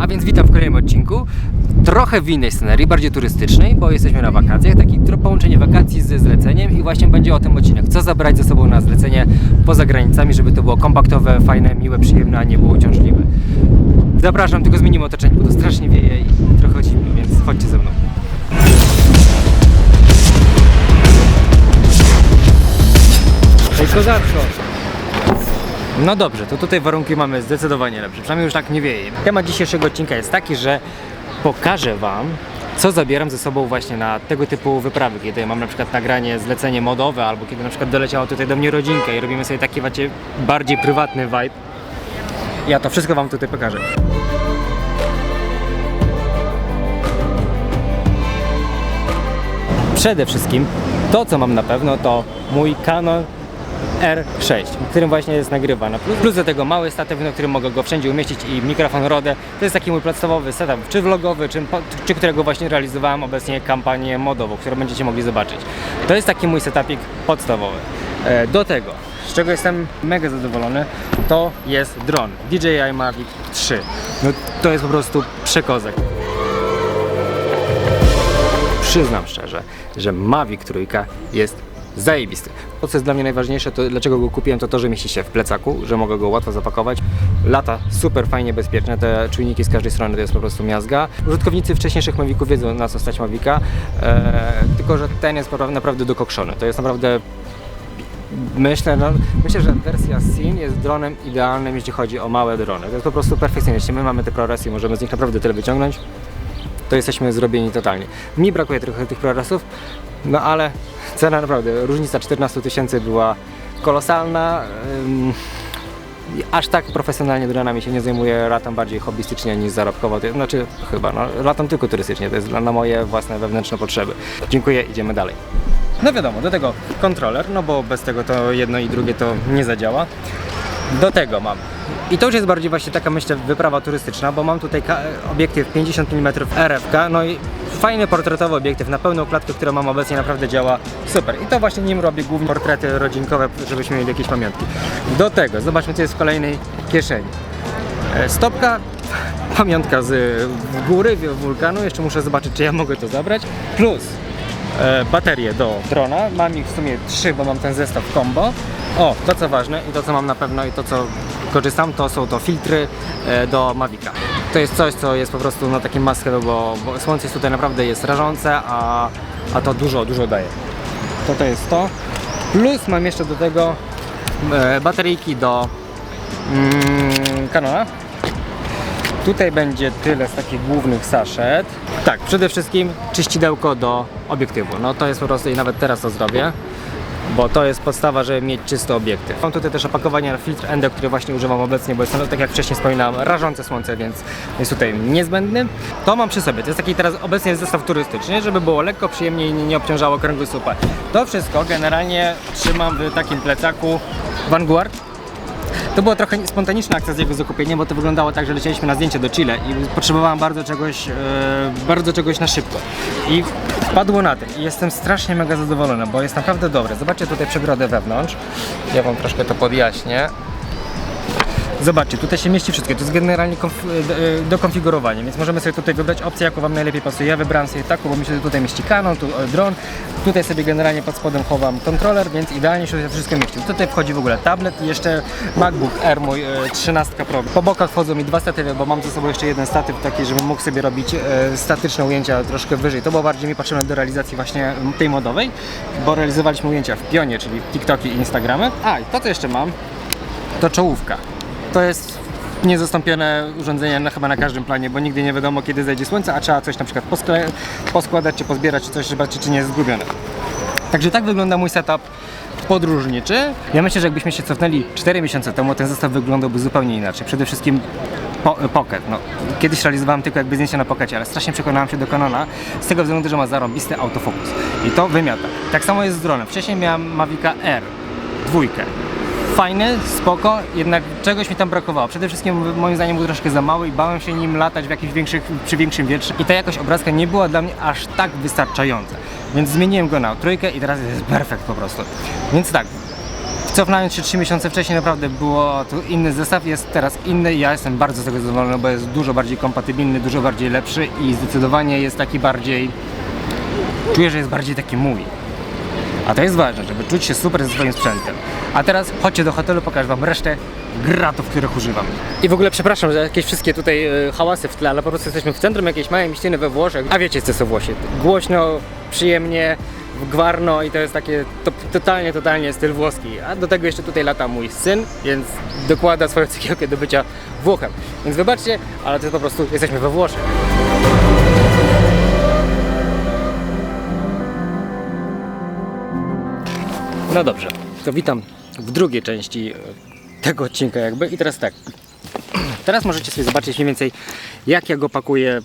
A więc witam w kolejnym odcinku. Trochę w innej scenerii, bardziej turystycznej, bo jesteśmy na wakacjach. Taki tro- połączenie wakacji ze zleceniem i właśnie będzie o tym odcinek. Co zabrać ze sobą na zlecenie poza granicami, żeby to było kompaktowe, fajne, miłe, przyjemne, a nie było uciążliwe. Zapraszam, tylko zmienimy otoczenie, bo to strasznie wieje i trochę zimno, więc chodźcie ze mną. Ej, kozacko! No dobrze, to tutaj warunki mamy zdecydowanie lepsze, przynajmniej już tak nie wieje. Temat dzisiejszego odcinka jest taki, że pokażę Wam, co zabieram ze sobą właśnie na tego typu wyprawy, kiedy mam na przykład nagranie, zlecenie modowe, albo kiedy na przykład doleciała tutaj do mnie rodzinka i robimy sobie taki bardziej prywatny vibe. Ja to wszystko Wam tutaj pokażę. Przede wszystkim to, co mam na pewno, to mój Canon R6, którym właśnie jest nagrywana. Plus, do tego mały statyw, na którym mogę go wszędzie umieścić i mikrofon Rode. To jest taki mój podstawowy setup, czy vlogowy, czy, czy którego właśnie realizowałem obecnie kampanię modową, którą będziecie mogli zobaczyć. To jest taki mój setupik podstawowy. E, Do tego, z czego jestem mega zadowolony, to jest dron DJI Mavic 3. No, to jest po prostu przekozak. Przyznam szczerze, że Mavic trójka jest zajebisty. To, co jest dla mnie najważniejsze, to dlaczego go kupiłem, to to, że mieści się w plecaku, że mogę go łatwo zapakować. Lata super fajnie bezpieczne, te czujniki z każdej strony to jest po prostu miazga. Użytkownicy wcześniejszych Maviców wiedzą na co stać Mavica, e, tylko że ten jest naprawdę dokokszony. To jest naprawdę Myślę, no, myślę, że wersja Sin jest dronem idealnym, jeśli chodzi o małe drony. To jest po prostu perfekcyjne. Jeśli my mamy te ProRes i możemy z nich naprawdę tyle wyciągnąć, to jesteśmy zrobieni totalnie. Mi brakuje trochę tych ProResów, no ale cena naprawdę, różnica 14 tysięcy była kolosalna. Aż tak profesjonalnie dronami się nie zajmuję, latam bardziej hobbystycznie niż zarobkowo. To Znaczy chyba, no, latam tylko turystycznie, to jest na moje własne wewnętrzne potrzeby. Dziękuję, idziemy dalej. No wiadomo, do tego kontroler, no bo bez tego to jedno i drugie to nie zadziała. Do tego mam. I to już jest bardziej właśnie taka myślę wyprawa turystyczna, bo mam tutaj obiektyw 50 mm RFK, no i fajny portretowy obiektyw na pełną klatkę, która mam obecnie naprawdę działa super. I to właśnie nim robię głównie portrety rodzinkowe, żebyśmy mieli jakieś pamiątki. Do tego zobaczmy co jest w kolejnej kieszeni. E, Stopka, pamiątka z góry, wulkanu, jeszcze muszę zobaczyć czy ja mogę to zabrać, plus e, baterie do drona. Mam ich w sumie trzy, bo mam ten zestaw combo. O, to co ważne i to co mam na pewno i to co korzystam, to są to filtry e, do Mavica. To jest coś, co jest po prostu na takim must have, bo, bo słońce jest tutaj naprawdę jest rażące, a, a to dużo, dużo daje. To to jest to. Plus mam jeszcze do tego e, bateryjki do mm. Tutaj będzie tyle z takich głównych saszet. Tak, przede wszystkim czyścidełko do obiektywu. No to jest po prostu i nawet teraz to zrobię, bo to jest podstawa, żeby mieć czysty obiektyw. Mam tutaj też opakowanie na filtr Endo, który właśnie używam obecnie, bo jest no, tak jak wcześniej wspominałem, rażące słońce, więc jest tutaj niezbędny. To mam przy sobie. To jest taki teraz obecnie zestaw turystyczny, żeby było lekko, przyjemnie i nie obciążało kręgosłupa. To wszystko generalnie trzymam w takim plecaku Vanguard. To była trochę spontaniczna akcja z jego zakupieniem, bo to wyglądało tak, że lecieliśmy na zdjęcie do Chile i potrzebowałem bardzo czegoś, e, bardzo czegoś na szybko. I wpadło na ten. I jestem strasznie mega zadowolony, bo jest naprawdę dobre. Zobaczcie tutaj przegrodę wewnątrz. Ja wam troszkę to podjaśnię. Zobaczcie, tutaj się mieści wszystkie. To jest generalnie konf- e, do konfigurowania, więc możemy sobie tutaj wybrać opcję, jaką Wam najlepiej pasuje. Ja wybrałem sobie taką, bo mi się tutaj mieści kanon, tu e, dron. Tutaj sobie generalnie pod spodem chowam kontroler, więc idealnie się to wszystko mieści. Tutaj wchodzi w ogóle tablet i jeszcze MacBook Air mój e, 13 Pro. Po bokach wchodzą mi dwa statywy, bo mam ze sobą jeszcze jeden statyw taki, żebym mógł sobie robić e, statyczne ujęcia troszkę wyżej. To było bardziej mi potrzebne do realizacji właśnie tej modowej, bo realizowaliśmy ujęcia w pionie, czyli TikToki i Instagramy. A, i to co jeszcze mam, to czołówka. To jest niezastąpione urządzenie na, chyba na każdym planie, bo nigdy nie wiadomo kiedy zajdzie słońce, a trzeba coś na przykład poskładać, czy pozbierać, czy coś, zobaczyć, czy nie jest zgubione. Także tak wygląda mój setup podróżniczy. Ja myślę, że jakbyśmy się cofnęli 4 miesiące temu, ten zestaw wyglądałby zupełnie inaczej. Przede wszystkim po, pocket. No, kiedyś realizowałem tylko jakby zdjęcia na pokecie, ale strasznie przekonałem się do Canona z tego względu, że ma zarąbisty autofokus. I to wymiata. Tak samo jest z dronem. Wcześniej miałem Mavica R, dwójkę. Fajny, spoko, jednak czegoś mi tam brakowało. Przede wszystkim moim zdaniem był troszkę za mały i bałem się nim latać w jakimś większych, przy większym wietrze. I ta jakość obrazka nie była dla mnie aż tak wystarczająca. Więc zmieniłem go na trójkę i teraz jest perfekt po prostu. Więc tak, w co cofnąć się 3 miesiące wcześniej naprawdę było tu inny zestaw, jest teraz inny ja jestem bardzo z tego zadowolony, bo jest dużo bardziej kompatybilny, dużo bardziej lepszy i zdecydowanie jest taki bardziej, czuję, że jest bardziej taki mój. A to jest ważne, żeby czuć się super ze swoim sprzętem. A teraz chodźcie do hotelu, pokażę wam resztę gratów, których używam. I w ogóle przepraszam za jakieś wszystkie tutaj e, hałasy w tle, ale po prostu jesteśmy w centrum jakiejś małej mieściny we Włoszech. A wiecie co są Włosi? Głośno, przyjemnie, gwarno i to jest takie to, totalnie, totalnie styl włoski. A do tego jeszcze tutaj lata mój syn, więc dokłada swoją cegiełkę do bycia Włochem. Więc wybaczcie, ale to jest po prostu, jesteśmy we Włoszech. No dobrze, to witam w drugiej części e, tego odcinka jakby i teraz tak. Teraz możecie sobie zobaczyć mniej więcej jak ja go pakuję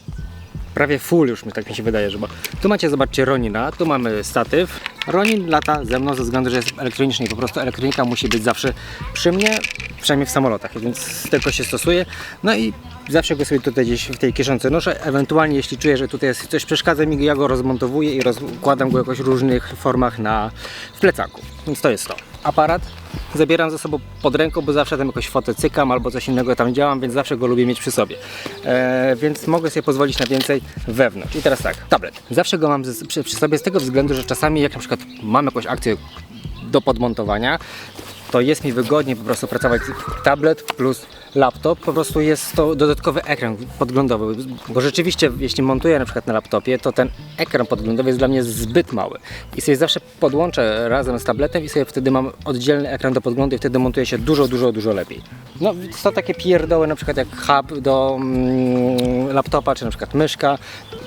prawie full już tak mi się wydaje, że bo tu macie zobaczcie Ronina, tu mamy statyw. Ronin lata ze mną ze względu, że jest elektroniczny i po prostu elektronika musi być zawsze przy mnie, przynajmniej w samolotach, więc tylko się stosuje. No i zawsze go sobie tutaj gdzieś w tej kieszonce noszę, ewentualnie jeśli czuję, że tutaj jest coś przeszkadza mi, ja go rozmontowuję i rozkładam go jakoś w różnych formach na w plecaku. Więc to jest to. Aparat zabieram ze sobą pod ręką, bo zawsze tam jakoś fotę cykam albo coś innego tam działam, więc zawsze go lubię mieć przy sobie. E, więc mogę sobie pozwolić na więcej wewnątrz. I teraz tak, tablet. Zawsze go mam ze, przy, przy sobie z tego względu, że czasami jak na przykład mam jakąś akcję do podmontowania, to jest mi wygodniej po prostu pracować tablet plus laptop, po prostu jest to dodatkowy ekran podglądowy, bo rzeczywiście jeśli montuję na przykład na laptopie, to ten ekran podglądowy jest dla mnie zbyt mały i sobie zawsze podłączę razem z tabletem i sobie wtedy mam oddzielny ekran do podglądu i wtedy montuje się dużo, dużo, dużo lepiej. No są takie pierdoły na przykład jak hub do mm, laptopa, czy na przykład myszka,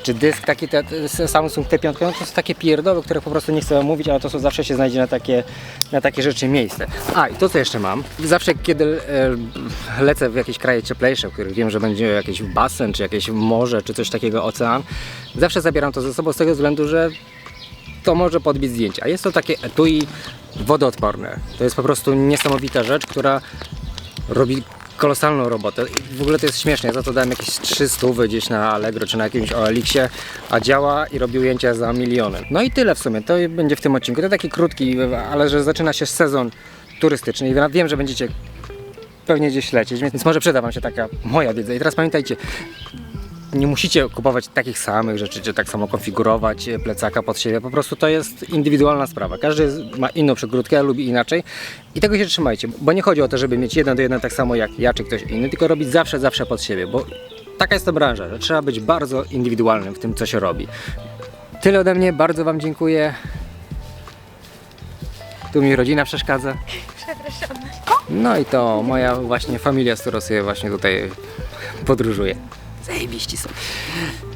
czy dysk, taki te, Samsung T5, no to są takie pierdoły, które po prostu nie chcę omówić, ale to są zawsze się znajdzie na takie, na takie rzeczy miejsce. A i to co jeszcze mam, zawsze kiedy e, lecę w jakieś kraje cieplejsze, w których wiem, że będzie jakiś basen, czy jakieś morze, czy coś takiego, ocean, zawsze zabieram to ze sobą z tego względu, że to może podbić zdjęcia. Jest to takie etui wodoodporne. To jest po prostu niesamowita rzecz, która robi kolosalną robotę. I w ogóle to jest śmieszne, ja za to dałem jakieś 300 gdzieś na Allegro czy na jakimś OLX-ie, a działa i robi ujęcia za miliony. No i tyle w sumie, to będzie w tym odcinku. To taki krótki, ale że zaczyna się sezon turystyczny i wiem, że będziecie pewnie gdzieś lecieć, więc może przyda Wam się taka moja wiedza. I teraz pamiętajcie, nie musicie kupować takich samych rzeczy, czy tak samo konfigurować plecaka pod siebie. Po prostu to jest indywidualna sprawa. Każdy ma inną przegródkę, lubi inaczej i tego się trzymajcie, bo nie chodzi o to, żeby mieć jeden do jeden tak samo jak ja czy ktoś inny, tylko robić zawsze, zawsze pod siebie, bo taka jest to branża, że trzeba być bardzo indywidualnym w tym, co się robi. Tyle ode mnie, bardzo Wam dziękuję. Tu mi rodzina przeszkadza. No i to moja właśnie familia, z którą sobie właśnie tutaj podróżuję. Zajebiści są.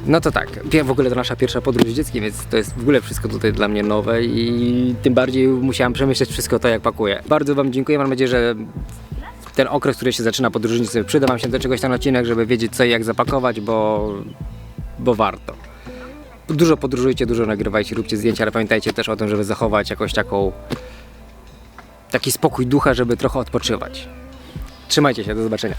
No to tak, w ogóle to nasza pierwsza podróż z dzieckiem, więc to jest w ogóle wszystko tutaj dla mnie nowe i tym bardziej musiałem przemyśleć wszystko to, jak pakuję. Bardzo Wam dziękuję, mam nadzieję, że ten okres, który się zaczyna podróżnicy, przyda Wam się do czegoś ten odcinek, żeby wiedzieć co i jak zapakować, bo, bo warto. Dużo podróżujcie, dużo nagrywajcie, róbcie zdjęcia, ale pamiętajcie też o tym, żeby zachować jakąś taką taki spokój ducha, żeby trochę odpoczywać. Trzymajcie się, do zobaczenia.